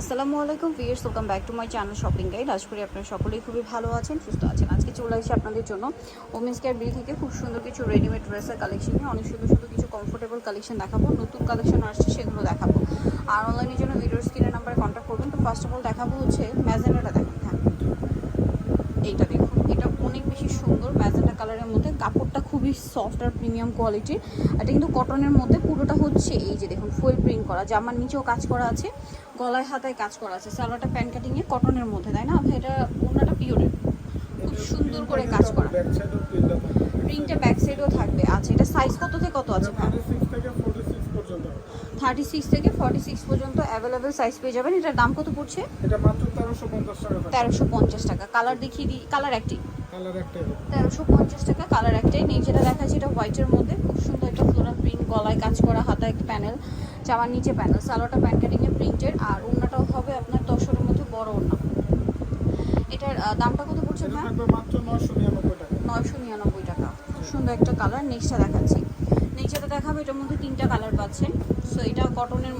আসসালামু আলাইকুম viewers welcome back to my channel shopping guide. আজ করি আপনারা সকলেই খুবই ভালো আছেন, সুস্থ আছেন। আজকে চলে আসছি আপনাদের জন্য ওমেন্স কেয়ার বিল থেকে। খুব সুন্দর কিছু রেডিমেড ড্রেসের কালেকশন নিয়ে অনেক সুন্দর সুন্দর কিছু কমফোর্টেবল কালেকশন দেখাবো, নতুন কালেকশন আসছে, সেগুলো দেখাবো। আর অনলাইনের জন্য ভিডিওর স্ক্রিনের নাম্বারে কন্ট্যাক্ট করবেন। তো ফার্স্ট অফ অল দেখাবো হচ্ছে ম্যাজেন্ডাটা দেখেন হ্যাঁ। এইটা দেখুন, এটা অনেক বেশি সুন্দর ম্যাজেন্ডা কালারের মধ্যে। কাপড়টা খুবই সফট আর প্রিমিয়াম কোয়ালিটির এটা কিন্তু কটনের মধ্যে পুরোটা হচ্ছে এই যে দেখুন ফুল প্রিন্ট করা। জামার নিচেও কাজ করা আছে। গলায় হাতায় কাজ করা আছে। সালোয়ারটা প্যান্ট কাটিংয়ে কটনের মধ্যে, তাই না? ভাই এটা ওনাটা পিওরের খুব সুন্দর করে কাজ করা। প্রিন্টে ব্যাক সাইডেও থাকবে। আচ্ছা এটা সাইজ কত থেকে কত আছে থার্টি সিক্স থেকে ফর্টি সিক্স পর্যন্ত অ্যাভেলেবেল সাইজ পেয়ে যাবেন। এটার দাম কত পড়ছে? এটা মাত্র তেরোশো পঞ্চাশ টাকা। তেরোশো পঞ্চাশ টাকা কালার দেখিয়ে দিই। কালার একটি। তেরোশো পঞ্চাশ টাকা কালার একটাই। নেই যেটা দেখাচ্ছি এটা হোয়াইটের মধ্যে। খুব সুন্দর একটা ফ্লোরাল প্রিন্ট গলায় কাজ করা, হাতায় প্যানেল জামার নিচে প্যানেল সালোয়ারটা প্যান্ট কাটিংয়ে প্রিন্টেড আর ওড়নাটাও হবে আপনার দশরের মধ্যে বড় ওড়না। এটার দামটা কত পড়ছে মাত্র নয়শো নিরানব্বই টাকা। নয়শো নিরানব্বই টাকা। খুব সুন্দর একটা কালার নেক্সটটা দেখাচ্ছি। নেক্সটটা দেখাবো এটার মধ্যে তিনটা কালার পাচ্ছেন। সো এটা কটনের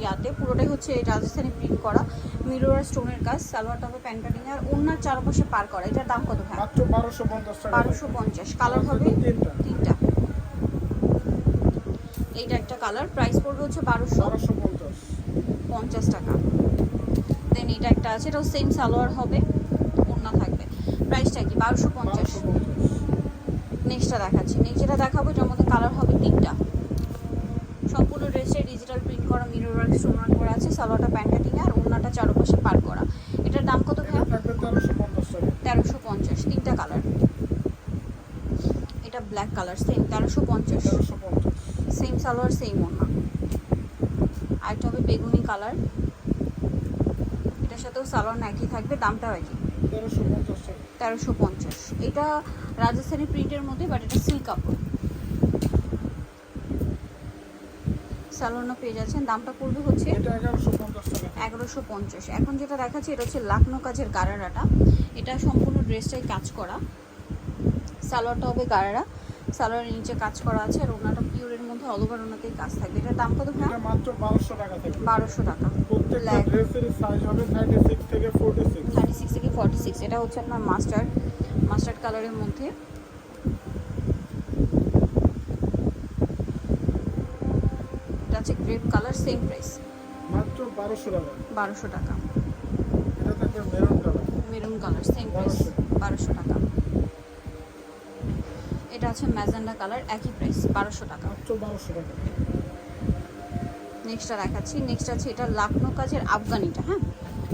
ইয়াতে। পুরোটাই হচ্ছে এই রাজস্থানি প্রিন্ট করা। মিরর আর স্টোনের কাজ সালোয়ারটা হবে প্যান্ট কাটিং আর ওনার চারপাশে পার করা। এটার দাম কত ভাই? মাত্র বারোশো পঞ্চাশ বারোশো পঞ্চাশ। কালার হবে তিনটা। তিনটা। এইটা একটা কালার। প্রাইস পড়বে হচ্ছে বারোশো। পঞ্চাশ। টাকা। দেন এটা একটা আছে এটাও সেম সালোয়ার হবে। ওড়না থাকবে। প্রাইসটা কি? বারোশো পঞ্চাশ। নেক্সটটা দেখাচ্ছি। নেক্সট যেটা দেখাবো এটার মধ্যে কালার হবে তিনটা। সম্পূর্ণ ড্রেসে ডিজিটাল প্রিন্ট করা মিরর ওয়ার্ক স্টোন করা আছে সালোয়ারটা প্যান্ট কাটিং আর ওড়নাটা চারপাশে পার করা। এটার দাম কত ভাইয়া? পঞ্চাশ তেরোশো পঞ্চাশ। তিনটা কালার এটা ব্ল্যাক কালার সেম তেরোশো পঞ্চাশ। তেরোশো পঞ্চাশ। সেম সালোয়ার সেম ওড়না। আরেকটা হবে বেগুনি কালার। এটার সাথেও সালোয়ার একই থাকবে দামটাও একই। তেরোশো পঞ্চাশ। এটা রাজস্থানি প্রিন্টের মধ্যে বাট এটা সিল্ক কাপড়। সালোয়ারও পেয়ে যাচ্ছেন দামটা পড়বে হচ্ছে এগারোশো পঞ্চাশ এখন যেটা দেখাচ্ছি এটা হচ্ছে লাকনো কাজের গারারাটা। এটা সম্পূর্ণ ড্রেসটাই কাজ করা। সালোয়ারটা হবে গারারা। সালোয়ারের নিচে কাজ করা আছে আর ওনাটা পিওরের মধ্যে অল ওভার কাজ থাকবে এটার দাম কত ভাই এটা মাত্র বারোশো টাকা থাকবে বারোশো টাকা। প্রত্যেকটা. ড্রেসের সাইজ হবে থার্টি সিক্স থেকে ফোর্টি সিক্স থার্টি সিক্স থেকে ফর্টি সিক্স এটা হচ্ছে আপনার মাস্টার্ড মাস্টার্ড কালারের মধ্যে। এটা হচ্ছে গ্রেপ কালার সেম প্রাইস মাত্র বারোশো টাকা। বারোশো টাকা। এটা থাকবে maroon colour maroon colour same price বারোশো টাকা। এটা আছে ম্যাজেন্ডা কালার একই প্রাইস বারোশো টাকা। বারোশো টাকা। নেক্সটটা দেখাচ্ছি। নেক্সট আছে এটা লাকনো কাজের আফগানিটা হ্যাঁ?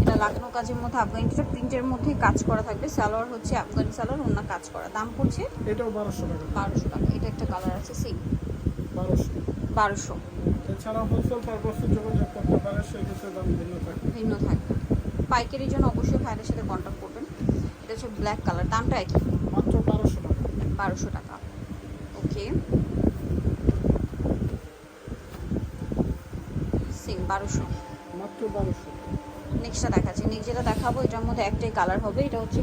এটা লাকনো কাজের মধ্যে আফগানিটা প্রিন্টের মধ্যে কাজ করা থাকবে। সালোয়ার হচ্ছে আফগানি সালোয়ার অন্য কাজ করা। দাম পড়ছে এটাও বারোশো টাকা। বারোশো টাকা। এটা একটা কালার আছে সেম বারোশো। বারোশো। এছাড়া হোলসেল পারপাসে যোগাযোগ করতে পারে সেক্ষেত্রে দাম ভিন্ন থাকে ভিন্ন থাকবে। পাইকারির জন্য অবশ্যই ভাইদের সাথে কন্ট্যাক্ট করবেন। এটা হচ্ছে ব্ল্যাক কালার দামটা একই। মাত্র বারোশো টাকা। বারোশো টাকা। ওকে। সেম বারোশো। মাত্র বারোশো। নেক্সটটা দেখাচ্ছি। নেক্সট যেটা দেখাবো এটার মধ্যে একটাই কালার হবে। এটা হচ্ছে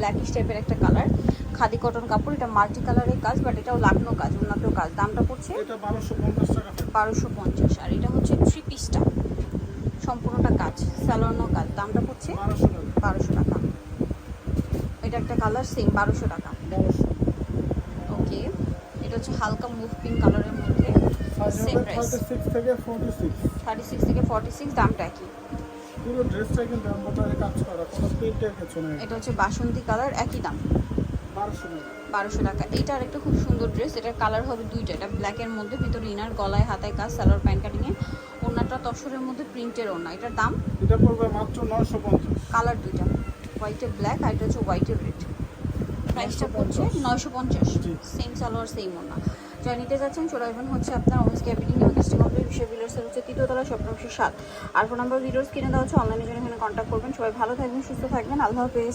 ব্ল্যাকিশ টাইপের একটা কালার খাদি কটন কাপড় এটা মাল্টি কালারের কাজ বাট এটাও লাকনো কাজ উন্নত কাজ। দামটা পড়ছে এটা বারোশো পঞ্চাশ আর এটা হচ্ছে থ্রি পিসটা সম্পূর্ণটা কাজ স্যালোনো কাজ। দামটা পড়ছে বারোশো টাকা। এটা একটা কালার সেম বারোশো টাকা। বারোশো। এটা হচ্ছে হালকা মুভ পিঙ্ক কালারের মধ্যে। হবে price. সিক্স থেকে ফোর্টি সিক্স থার্টি সিক্স থেকে ফর্টি সিক্স দামটা একই। পুরো ড্রেসটা কিন্তু এম্বোটারি কাজ করা কোনো প্রিন্টের কিছু নেই এটা হচ্ছে বাসন্তী কালার একই দাম। বারোশো টাকা। বারোশো টাকা। এটা আরেকটা খুব সুন্দর ড্রেস এটার কালার হবে দুইটা। এটা ব্ল্যাকের মধ্যে ভিতরে ইনার গলায় হাতায় কাজ সালোয়ার প্যান্ট কাটিংয়ে ওনাটা তসরের মধ্যে প্রিন্টের ওনা এটার দাম? এটা পড়বে মাত্র নয়শো পঞ্চাশ। কালার দুইটা। হোয়াইটে ব্ল্যাক আর এটা হচ্ছে হোয়াইটে রেড প্রাইসটা পড়ছে নয়শো পঞ্চাশ। সেম সালোয়ার সেম ওনা যা নিতে যাচ্ছেন চলে আসবেন হচ্ছে আপনার ওমেন্স ক্যাপিটিং নিউ দৃষ্টি কমপ্লিট বিশ্ব ভিলার্সের হচ্ছে তৃতীয়তলা সপ্তম সাত। আর ফোন নাম্বার ভিডিওস কিনে দেওয়া হচ্ছে অনলাইনে জন্য এখানে কন্ট্যাক্ট করবেন। সবাই ভালো থাকবেন সুস্থ থাকবেন। আল্লাহ হাফেজ।